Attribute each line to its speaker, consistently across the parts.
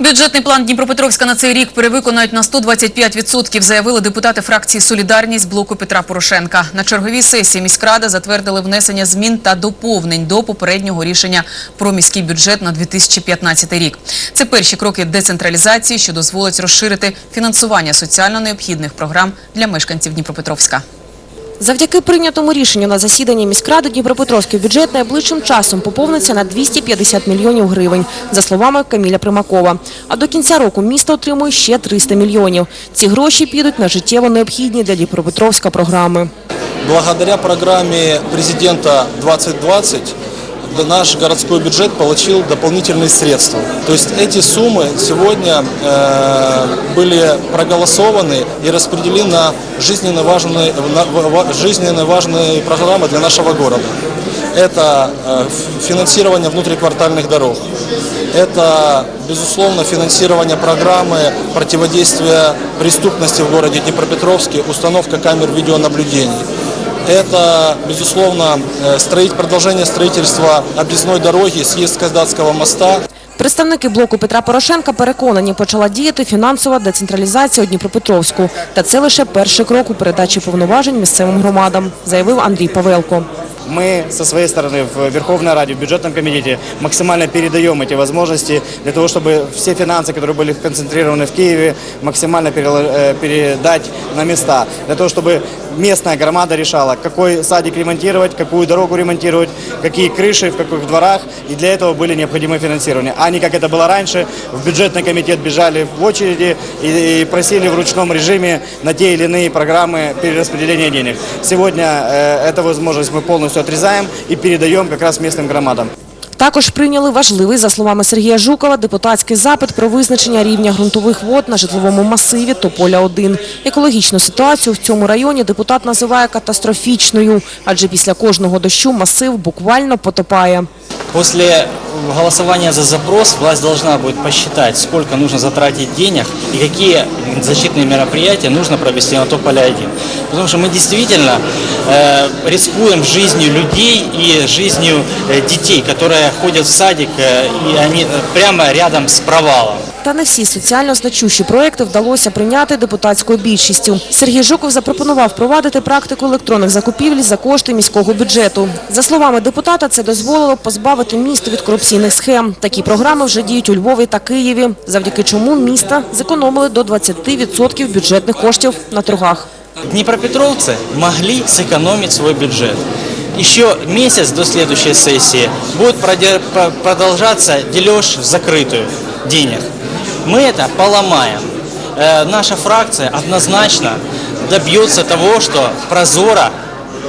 Speaker 1: Бюджетний план Дніпропетровська на цей рік перевиконають на 125%, заявили депутати фракції «Солідарність» блоку Петра Порошенка. На черговій сесії міськради затвердили внесення змін та доповнень до попереднього рішення про міський бюджет на 2015 рік. Це перші кроки децентралізації, що дозволить розширити фінансування соціально необхідних програм для мешканців Дніпропетровська.
Speaker 2: Завдяки прийнятому рішенню на засіданні міськради Дніпропетровський бюджет найближчим часом поповниться на 250 мільйонів гривень, за словами Каміля Примакова. А до кінця року місто отримує ще 300 мільйонів. Ці гроші підуть на життєво необхідні для Дніпропетровська програми.
Speaker 3: Благодаря програмі президента 2020 да- наш городской бюджет получил дополнительные средства. То есть эти суммы сегодня э, были проголосованы и распределены на жизненно важные, на жизненно важные программы для нашего города. Это э, финансирование внутриквартальных дорог. Это, безусловно, финансирование программы противодействия преступности в городе Днепропетровске, установка камер видеонаблюдений. Это, безусловно, э, строить, продолжение строительства объездной дороги съезд Каздатского моста.
Speaker 2: Представники блоку Петра Порошенка переконані, почала діяти фінансова децентралізація у Дніпропетровську. Та це лише перший крок у передачі повноважень місцевим громадам, заявив Андрій Павелко.
Speaker 4: Мы со своей стороны в Верховной Раде, в бюджетном комитете максимально передаем эти возможности для того, чтобы все финансы, которые были концентрированы в Киеве, максимально э, передать на места. Для того, чтобы местная громада решала, какой садик ремонтировать, какую дорогу ремонтировать, какие крыши, в каких дворах. И для этого были необходимы финансирования. А не как это было раньше, в бюджетный комитет бежали в очереди и, и просили в ручном режиме на те или иные программы перераспределения денег. Сегодня э, эту возможность мы полностью отрезаем и передаем как громадам.
Speaker 2: Також прийняли важливий, за словами Сергія Жукова, депутатський запит про визначення рівня ґрунтових вод на житловому масиві Тополя-1. Екологічну ситуацію в цьому районі депутат називає катастрофічною, адже після кожного дощу масив буквально потопає.
Speaker 5: После голосования за запрос власть должна будет посчитать, сколько нужно затратить денег и какие защитные мероприятия нужно провести на Тополя-1. Потому что мы действительно э, рискуем жизнью людей и жизнью э, детей, которые ходят в садик, э, и они э, прямо рядом с провалом.
Speaker 2: Та не всі соціально значущі проекти вдалося прийняти депутатською більшістю. Сергій Жуков запропонував впровадити практику електронних закупівель за кошти міського бюджету. За словами депутата, це дозволило б позбавити місто від корупційних схем. Такі програми вже діють у Львові та Києві, завдяки чому міста зекономили до 20% бюджетних коштів на торгах.
Speaker 5: Днепропетровцы могли сэкономить свой бюджет. Еще месяц до следующей сессии будет проде- по- продолжаться дележ в закрытую денег. Мы это поломаем. Э, наша фракция однозначно добьется того, что Прозора,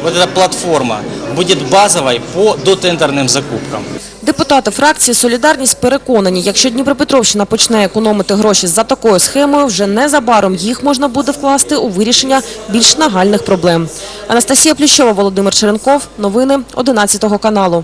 Speaker 5: вот эта платформа, будет базовой по дотендерным закупкам.
Speaker 2: Депутати фракції «Солідарність» переконані, якщо Дніпропетровщина почне економити гроші за такою схемою, вже незабаром їх можна буде вкласти у вирішення більш нагальних проблем. Анастасія Плющова, Володимир Черенков. Новини 11 каналу.